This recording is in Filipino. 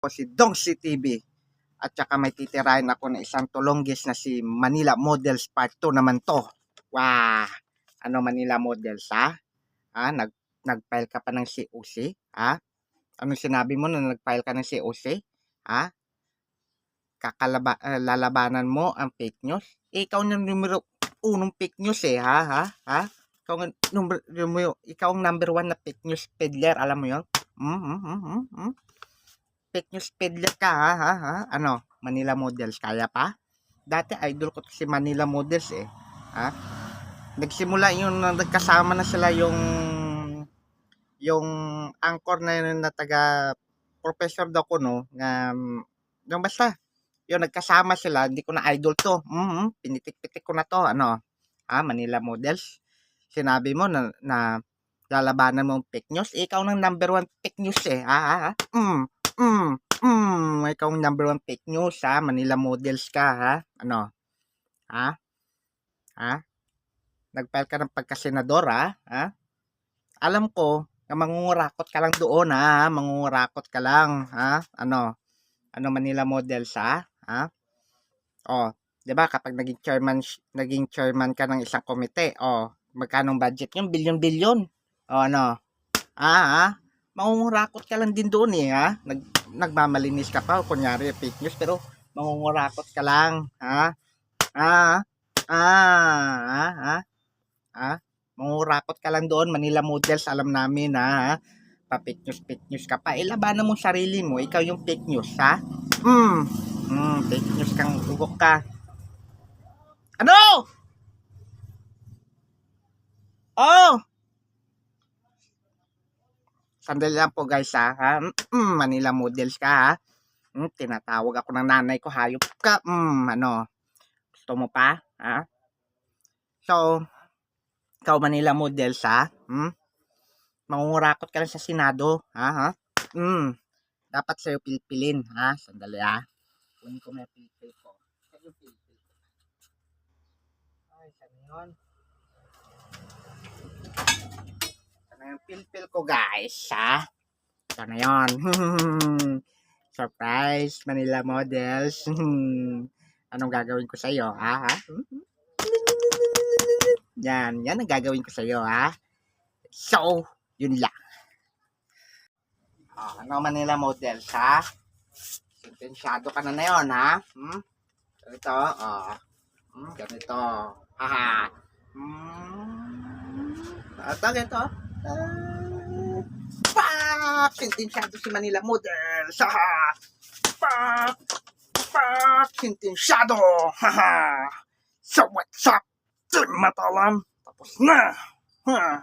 ko si Dongsi TV. At saka may titirahin ako na isang tulonggis na si Manila Models Part 2 naman to. Wow! Ano Manila Models ha? Ha? Nag, nag-file ka pa ng COC? Ha? Anong sinabi mo na nag-file ka ng COC? Ha? Kakalaba, lalabanan mo ang fake news? Eh, ikaw yung numero unong fake news eh, ha? Ha? Ha? Ikaw number, ikaw ang number one na fake news peddler, alam mo yun? Hmm, hmm, hmm, hmm. Fake news peddler ka, ha? Ha? ha? Ano? Manila Models, kaya pa? Dati idol ko si Manila Models eh. Ha? Nagsimula yung nagkasama na sila yung yung anchor na yun na taga professor daw ko no nga yung basta yung nagkasama sila hindi ko na idol to mm pinitik-pitik ko na to ano ha Manila Models sinabi mo na, na lalabanan mo ang fake news eh, ikaw ng number one fake news eh ha, ha, ha? mm mm mm ikaw ang number one fake news ha? Manila Models ka ha? Ano? Ha? Ha? Nagfile ka ng pagkasenador ha? Ha? Alam ko na mangungurakot ka lang doon ha, mangungurakot ka lang ha, ano, ano Manila Models ha, ha, oh, 'di ba kapag naging chairman, naging chairman ka ng isang komite, oh, magkano budget? Yung bilyon-bilyon, oh, ano, ah, ha, mangungurakot ka lang din doon eh, ha, Nag, nagmamalinis ka pa, kunyari fake news, pero mangungurakot ka lang, ha, ah, ah, ha, ha, ha, mangurakot ka lang doon, Manila Models, alam namin ha, pa fake news, fake news ka pa, ilabanan mo sarili mo, ikaw yung fake news ha, hmm, hmm, fake news kang ugok ka, ano? Oh! Sandali lang po guys ha, ha? Mm, Manila Models ka ha, hmm, tinatawag ako ng nanay ko, hayop ka, hmm, ano, gusto mo pa, ha? So, ikaw Manila Models ha? Hmm? Mangungurakot ka lang sa Senado, ha? ha? Hmm. Dapat sa'yo pilpilin, ha? Sandali ha. Kunin ko may pilpil ko. Yung pilpil? Ay, saan yun? Saan na yung pilpil ko guys, ha? Ito na yun. Surprise, Manila Models. Anong gagawin ko sa'yo, ha? ha? Yan, yan ang gagawin ko sa iyo, ha? So, yun lang. Ah, ano Manila Models, ha? Sentensyado ka na na yun, ha? Hmm? Ganito, oh. Hmm, ganito. Haha. Hmm. Ito, ganito. Ah. Pak! Sentensyado si Manila Models, haha. Pak! Pak! Sentensyado, haha. So, what's up? Team Matalam, tapos na. Ha.